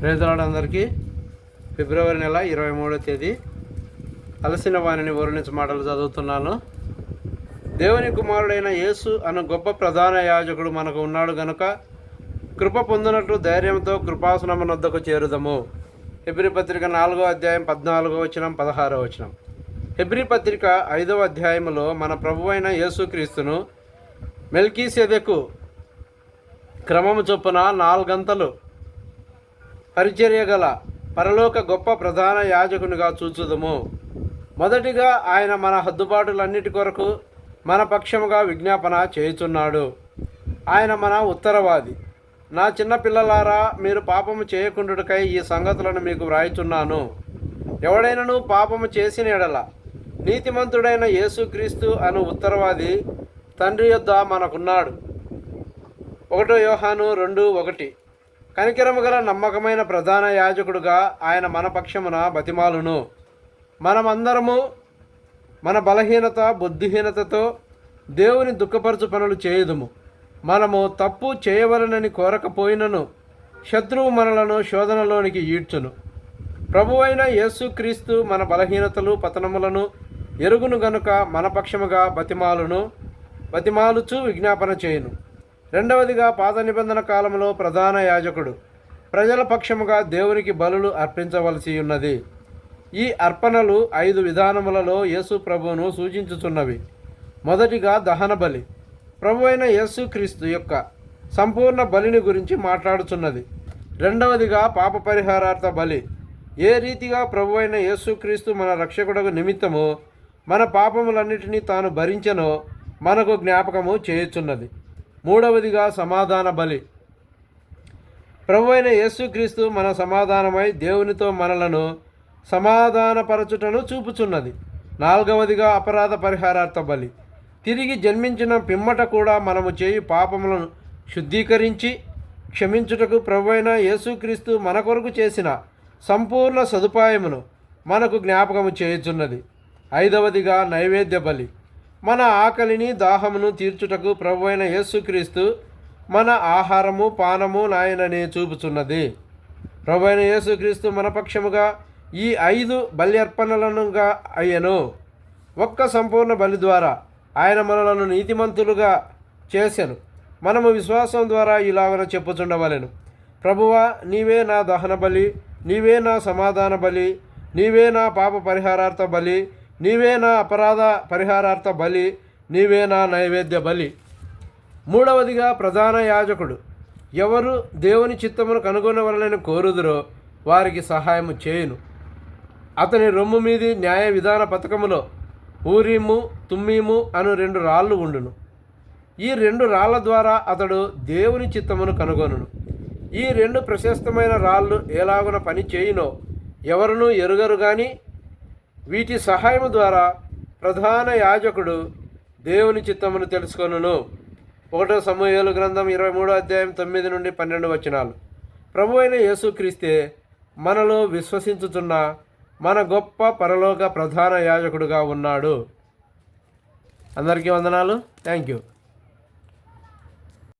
ప్రేదలాడు అందరికీ ఫిబ్రవరి నెల ఇరవై మూడో తేదీ అలసిన వాణిని వర్ణించి మాటలు చదువుతున్నాను. దేవుని కుమారుడైన యేసు అను గొప్ప ప్రధాన యాజకుడు మనకు ఉన్నాడు గనుక కృప పొందినట్లు ధైర్యంతో కృపాసనము వద్దకు చేరుదము. హెబ్రి పత్రిక నాలుగో అధ్యాయం పద్నాలుగో వచనం పదహారో వచనం. హెబ్రి పత్రిక ఐదవ అధ్యాయములో మన ప్రభువైన యేసుక్రీస్తును మెల్కీసెదెకు క్రమము చొప్పున నాలుగంతలు పరిచర్య గల పరలోక గొప్ప ప్రధాన యాజకునిగా చూచుదము. మొదటిగా ఆయన మన హద్దుబాటులన్నిటి కొరకు మన పక్షముగా విజ్ఞాపన చేయుచున్నాడు. ఆయన మన ఉత్తరవాది. నా చిన్న పిల్లలారా మీరు పాపము చేయకుండుటకై ఈ సంగతులను మీకు వ్రాయిచున్నాను. ఎవడైనను పాపము చేసిన ఎడల నీతిమంతుడైన యేసుక్రీస్తు అను ఉత్తరవాది తండ్రి యొద్ద మనకున్నాడు. ఒకటో యోహాను రెండు ఒకటి. కనికరము గల నమ్మకమైన ప్రధాన యాజకుడుగా ఆయన మన పక్షమున బతిమాలును. మనమందరము మన బలహీనత బుద్ధిహీనతతో దేవుని దుఃఖపరచు పనులు చేయదుము. మనము తప్పు చేయవలనని కోరకపోయినను శత్రువు మనలను శోధనలోనికి ఈడ్చును. ప్రభువైన యేసుక్రీస్తు మన బలహీనతలు పతనములను ఎరుగును గనుక మన పక్షముగా బతిమాలును బతిమాలుచు విజ్ఞాపన చేయును. రెండవదిగా పాత నిబంధన కాలంలో ప్రధాన యాజకుడు. ప్రజల పక్షముగా దేవునికి బలులు అర్పించవలసి ఉన్నది. ఈ అర్పణలు ఐదు విధానములలో యేసు ప్రభువును సూచించుచున్నవి. మొదటిగా దహన బలి. ప్రభు అయిన యేసుక్రీస్తు యొక్క సంపూర్ణ బలిని గురించి మాట్లాడుచున్నది. రెండవదిగా పాప పరిహారార్థ బలి. ఏ రీతిగా ప్రభు అయిన యేసుక్రీస్తు మన రక్షకుడకు నిమిత్తము మన పాపములన్నిటినీ తాను భరించెనో మనకు జ్ఞాపకము చేయుచున్నది. మూడవదిగా సమాధాన బలి. ప్రభు అయిన యేసుక్రీస్తు మన సమాధానమై దేవునితో మనలను సమాధానపరచుటను చూపుచున్నది. నాలుగవదిగా అపరాధ పరిహారార్థ బలి. తిరిగి జన్మించిన పిమ్మట కూడా మనము చేయి పాపములను శుద్ధీకరించి క్షమించుటకు ప్రభు అయిన యేసుక్రీస్తు మన కొరకు చేసిన సంపూర్ణ సదుపాయమును మనకు జ్ఞాపకము చేయుచున్నది. ఐదవదిగా నైవేద్య బలి. మన ఆకలిని దాహమును తీర్చుటకు ప్రభు అయిన యేసుక్రీస్తు మన ఆహారము పానము నాయనని చూపుచున్నది. ప్రభు అయిన యేసుక్రీస్తు మన పక్షముగా ఈ ఐదు బల్యర్పణలనుగా అయ్యను. ఒక్క సంపూర్ణ బలి ద్వారా ఆయన మనలను నీతిమంతులుగా చేసెను. మనము విశ్వాసం ద్వారా ఇలాగన చెప్పుచుండవలెను. ప్రభువా నీవే నా దహన బలి నీవే నా సమాధాన బలి నీవే నా పాప పరిహారార్థ బలి నీవే నా అపరాధ పరిహారార్థ బలి నీవే నా నైవేద్య బలి. మూడవదిగా ప్రధాన యాజకుడు. ఎవరు దేవుని చిత్తమును కనుగొనవలనని కోరుదురో వారికి సహాయము చేయును. అతని రొమ్ము మీది న్యాయ విధాన పథకములో ఊరీము తుమ్మీము అను రెండు రాళ్ళు ఉండును. ఈ రెండు రాళ్ళ ద్వారా అతడు దేవుని చిత్తమును కనుగొనును. ఈ రెండు ప్రశస్తమైన రాళ్ళు ఎలాగున పని చేయునో ఎవరునూ ఎరుగరు కానీ వీటి సహాయము ద్వారా ప్రధాన యాజకుడు దేవుని చిత్తమును తెలుసుకొనును. ఒకటో సమూహలు గ్రంథం ఇరవై మూడో అధ్యాయం తొమ్మిది నుండి పన్నెండు వచనాలు. ప్రభు అయిన యేసుక్రీస్తే మనలో విశ్వసించుతున్న మన గొప్ప పరలోక ప్రధాన యాజకుడుగా ఉన్నాడు. అందరికీ వందనాలు. Thank you.